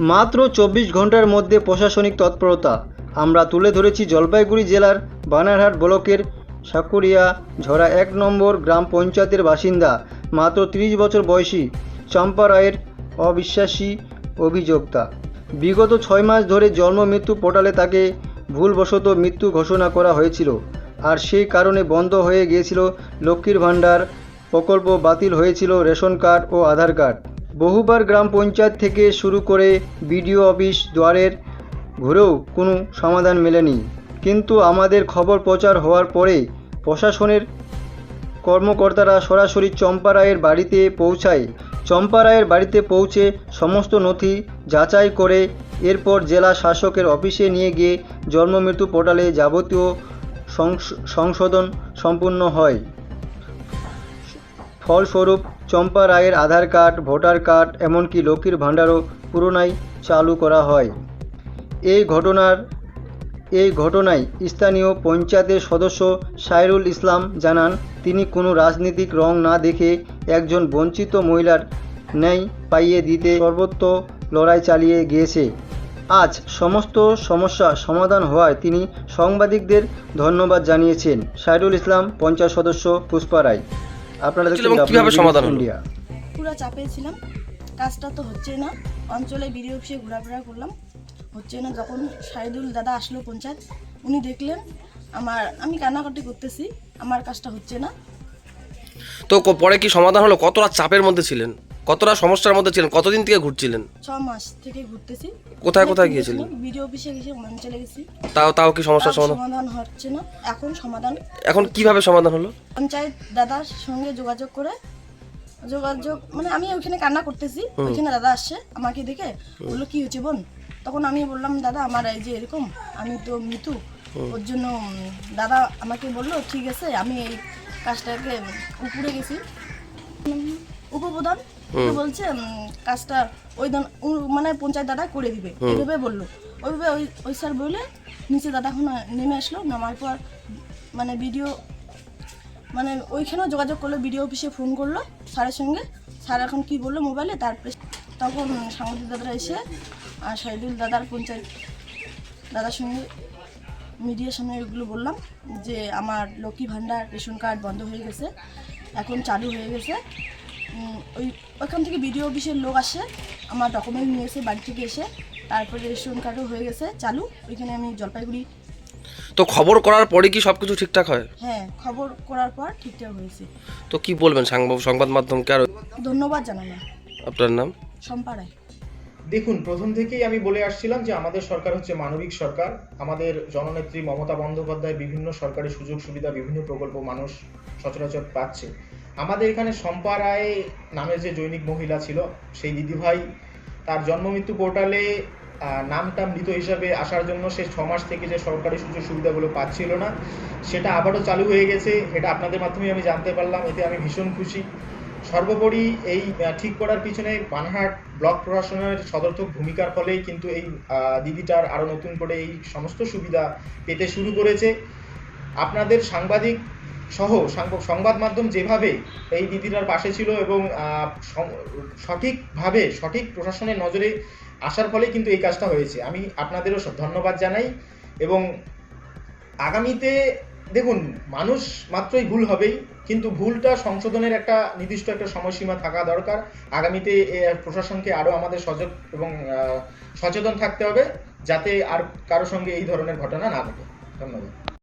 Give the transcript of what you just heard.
মাত্র চব্বিশ ঘণ্টার মধ্যে প্রশাসনিক তৎপরতা। আমরা তুলে ধরেছি জলপাইগুড়ি জেলার বানারহাট ব্লকের সাকুরিয়া ঝরা এক নম্বর গ্রাম পঞ্চায়েতের বাসিন্দা, মাত্র তিরিশ বছর বয়সী চম্পা রায়ের অবিশ্বাসী অভিযোক্তা। বিগত ছয় মাস ধরে জন্ম মৃত্যু পোর্টালে তাকে ভুলবশত মৃত্যু ঘোষণা করা হয়েছিল আর সেই কারণে বন্ধ হয়ে গিয়েছিল লক্ষ্মীর ভাণ্ডার প্রকল্প বাতিল হয়েছিল রেশন কার্ড ও আধার কার্ড। বহুবার গ্রাম পঞ্চায়েত থেকে শুরু করে বিডিও অফিস দুয়ারের ঘুরেও কোনো সমাধান মেলেনি। কিন্তু আমাদের খবর প্রচার হওয়ার পরে প্রশাসনের কর্মকর্তারা সরাসরি চম্পা রায়ের বাড়িতে পৌঁছায়। চম্পা রায়ের বাড়িতে পৌঁছে সমস্ত নথি যাচাই করে এরপর জেলা শাসকের অফিসে নিয়ে গিয়ে জন্মমৃত্যু পোর্টালে যাবতীয় সংশ- সংশোধন সম্পূর্ণ হয়। ফলস্বরূপ চম্পা রায়ের আধার কার্ড, ভোটার কার্ড, এমনকি লক্ষ্মীর ভাণ্ডারও পুরোনাই চালু করা হয়। এই ঘটনার এই ঘটনায় স্থানীয় পঞ্চায়েতের সদস্য সাইরুল ইসলাম জানান, তিনি কোনো রাজনৈতিক রং না দেখে একজন বঞ্চিত মহিলার ন্যায় পাইয়ে দিতে সর্বত্র লড়াই চালিয়ে গিয়েছে। আজ সমস্ত সমস্যা সমাধান হওয়ায় তিনি সাংবাদিকদের ধন্যবাদ জানিয়েছেন। সাইরুল ইসলাম, পঞ্চায়েত সদস্য, পুষ্পা রায়। আপনারা দেখছেন কীভাবে সমাধান হলো? পুরো চাপে ছিলাম। কাজটা তো হচ্ছে না। অঞ্চলে বিডি অফিসে ঘোরাফেরা করলাম। হচ্ছে না। যখন সাইদুল দাদা আসলো পঞ্চায়েত উনি দেখলেন আমার আমি কান্নাকাটি করতেছি। আমার কাজটা হচ্ছে না। তো পরে কি সমাধান হলো? কত রাত চাপের মধ্যে ছিলেন? কতটা সমস্যার মধ্যে ছিলেন? কতদিন থেকে ঘুরছিলেন? ছ মাস থেকে ঘুরতেছি। কোথায় কোথায় গিয়েছিলেন? বিডিও অফিসে গেছি অঞ্চলে গেছি। তাও তাও কি সমস্যার সমাধান? সমাধান হচ্ছে না এখন সমাধান। এখন কীভাবে সমাধান হলো? পঞ্চায়েত দাদার সঙ্গে যোগাযোগ করে যোগাযোগ মানে আমি ওইখানে কান্না করতেছি ওইখানে দাদা আসছে আমাকে দেখে বলল কি হয়েছে বোন? তখন আমি বললাম দাদা আমার এই যে এরকম আমি তো মৃত্যু ওর জন্য দাদা আমাকে বলল ঠিক আছে আমি এই কাজটাকে উপরে গেছি। উপপ্রধান তো বলছে কাজটা ওই মানে পঞ্চায়েত দাদা করে দিবে। এইভাবে বলল। ওইভাবে ওই ওই স্যার বলে নিচে দাদা এখন নেমে আসলো নামার পর মানে ভিডিও মানে ওইখানেও যোগাযোগ করল বিডিও অফিসে ফোন করল স্যারের সঙ্গে। স্যার এখন কি বলল মোবাইলে তারপরে তখন সাংবাদিক দাদারা এসে আর শহীদুল দাদার পঞ্চায়েত দাদার সঙ্গে মিডিয়ার সামনে এগুলো বললাম যে আমার লক্ষ্মী ভাণ্ডার রেশন কার্ড বন্ধ হয়ে গেছে এখন চালু হয়ে গেছে। ওই ওইখান থেকে বিডিও অফিসের লোক আসে আমার ডকুমেন্ট নিয়ে এসে বাড়ি থেকে এসে তারপরে রেশন কার্ডও হয়ে গেছে চালু ওইখানে আমি জলপাইগুড়ি তো খবর করার পরে কি সবকিছু ঠিকঠাক হয়? হ্যাঁ খবর করার পর ঠিকঠাক হয়েছে। তো কি বলবেন সাংবাদ সংবাদ মাধ্যমকে আর? ধন্যবাদ জানালাম আপনার নাম? সম্পাড়ায় দেখুন প্রথম থেকেই আমি বলে আসছিলাম যে আমাদের সরকার হচ্ছে মানবিক সরকার। আমাদের জননেত্রী মমতা বন্দ্যোপাধ্যায় বিভিন্ন সরকারি সুযোগ সুবিধা বিভিন্ন প্রকল্প মানুষ সচরাচর পাচ্ছে। আমাদের এখানে শম্পা রায় নামের যে জৈনিক মহিলা ছিল, সেই দিদিভাই, তার জন্মমৃত্যু পোর্টালে নামটা মৃত হিসাবে আসার জন্য সে ছ মাস থেকে যে সরকারি সুযোগ সুবিধাগুলো পাচ্ছিল না, সেটা আবারও চালু হয়ে গেছে। এটা আপনাদের মাধ্যমে আমি জানতে পারলাম, এতে আমি ভীষণ খুশি। সর্বোপরি এই ঠিক করার পিছনে বানহাট ব্লক প্রশাসনের সদর্থক ভূমিকার ফলেই কিন্তু এই দিদিটার আরও নতুন করে এই সমস্ত সুবিধা পেতে শুরু করেছে। আপনাদের সাংবাদিক সহ সংবাদ মাধ্যম যেভাবে এই দিদিটার পাশে ছিল এবং সঠিকভাবে, সঠিক প্রশাসনের নজরে আসার ফলেই কিন্তু এই কাজটা হয়েছে। আমি আপনাদেরও ধন্যবাদ জানাই এবং আগামীতে দেখুন, মানুষ মাত্রই ভুল হবেই, কিন্তু ভুলটা সংশোধনের একটা নির্দিষ্ট একটা সময়সীমা থাকা দরকার। আগামীতে প্রশাসনকে আরও আমাদের সজাগ এবং সচেতন থাকতে হবে যাতে আর কারও সঙ্গে এই ধরনের ঘটনা না ঘটে। ধন্যবাদ।